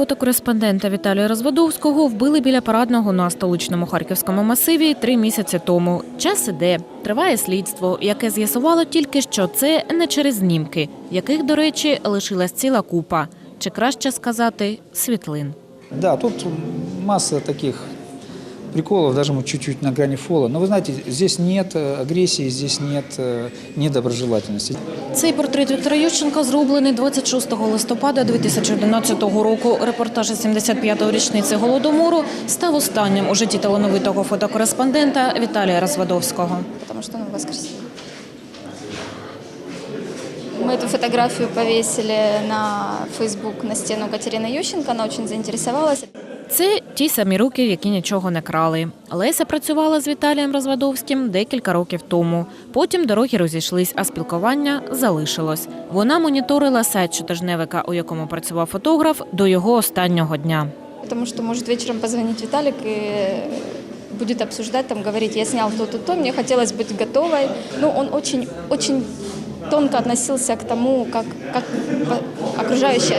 фотокореспондента Віталія Розводовського вбили біля парадного на столичному харківському масиві три місяці тому. Час іде. Триває слідство, яке з'ясувало тільки, що це не через знімки, яких, до речі, лишилась ціла купа. Чи краще сказати світлин. Да, тут маса таких приколов, даже мы чуть-чуть на грани фола. Но вы знаете, здесь нет э, агрессии, здесь нет э, недоброжелательности. Цей портрет Віктора Ющенка зроблений 26 листопада 2011 року. Репортаж із 75-ї річниці голодомору став останнім у житті талановитого фотокореспондента Віталія Розводовського. потому что он воскресил. Мы эту фотографию повесили на Facebook на стену Катерины Ющенко. Она очень заинтересовалась. Це ті самі руки, які нічого не крали. Леся працювала з Віталієм Розвадовським декілька років тому. Потім дороги розійшлись, а спілкування залишилось. Вона моніторила сайт щотижневика, у якому працював фотограф, до його останнього дня. Потому что может вечером позвонить Виталик и будет обсуждать, там говорить, я снял то-то, то, мне хотелось быть готовой. Ну, он очень, очень тонко относился к тому, как, как окружающие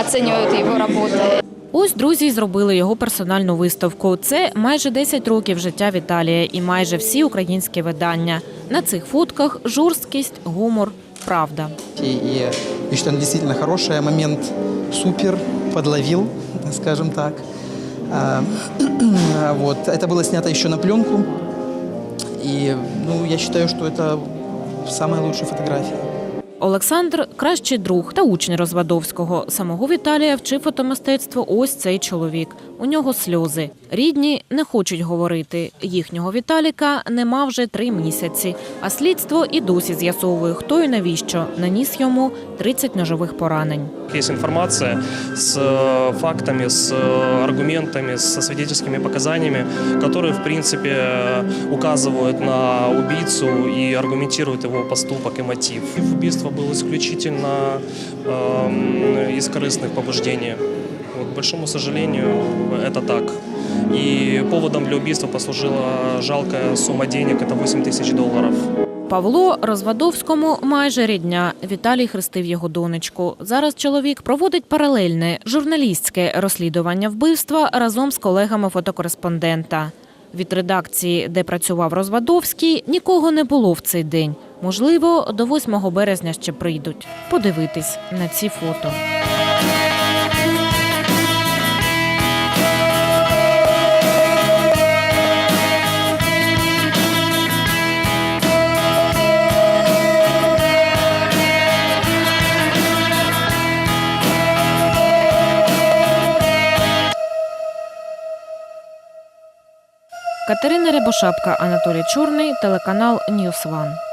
оценивают его работу. Ось друзі й зробили його персональну виставку. Це майже 10 років життя Віталія і майже всі українські видання. На цих фотках жорсткість, гумор, правда. И, и я считаю, она действительно хорошая. Момент супер, подловил, скажем так. А, вот. Это было снято еще на пленку. И ну, я считаю, что это самая лучшая фотография. Олександр кращий друг та учень Розвадовського. Самого Віталія вчив фотомистецтво ось цей чоловік. У нього сльози. Рідні не хочуть говорити. Їхнього Віталіка нема вже три місяці. А слідство і досі з'ясовує, хто і навіщо наніс йому 30 ножових поранень. Есть информация с э, фактами, с э, аргументами, со свидетельскими показаниями, которые, в принципе, э, указывают на убийцу и аргументируют его поступок и мотив. Убийство было исключительно эм, из корыстных побуждений. Вот, к большому сожалению, это так. И поводом для убийства послужила жалкая сумма денег, это 8 тысяч долларов. Павло Розвадовському майже рідня. Віталій хрестив його донечку. Зараз чоловік проводить паралельне журналістське розслідування вбивства разом з колегами фотокореспондента. Від редакції, де працював Розвадовський, нікого не було в цей день. Можливо, до 8 березня ще прийдуть подивитись на ці фото. Катерина Рябошапка, Анатолій Чорний, телеканал Ньюс Ван.